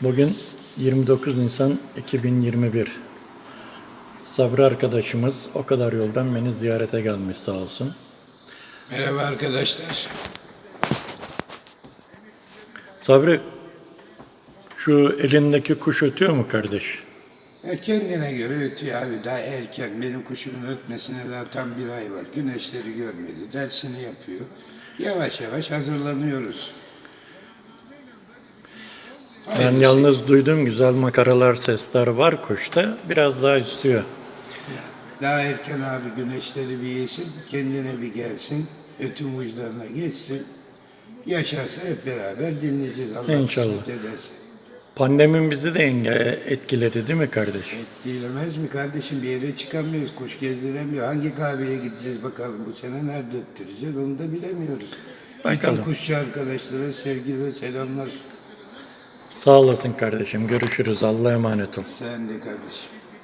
Bugün 29 Nisan 2021. Sabri arkadaşımız o kadar yoldan beni ziyarete gelmiş sağ olsun. Merhaba arkadaşlar. Sabri, şu elindeki kuş ötüyor mu kardeş? Ya kendine göre ötüyor abi daha erken. Benim kuşumun ötmesine daha tam bir ay var. Güneşleri görmedi. Dersini yapıyor. Yavaş yavaş hazırlanıyoruz. Ben Hayırlısı. yalnız duydum güzel makaralar, sesler var kuşta. Biraz daha istiyor. Daha erken abi güneşleri bir yesin, kendine bir gelsin, ötüm uçlarına geçsin. Yaşarsa hep beraber dinleyeceğiz Allah İnşallah. ederse. Pandemin bizi de etkiledi değil mi kardeş? Et değilemez mi kardeşim bir yere çıkamıyoruz, kuş gezdiremiyor. Hangi kahveye gideceğiz bakalım bu sene nerede öttüreceğiz onu da bilemiyoruz. Bakalım. Bütün kuşçu arkadaşlara sevgi ve selamlar. Sağ olasın kardeşim. Görüşürüz. Allah'a emanet ol. Sen de kardeşim.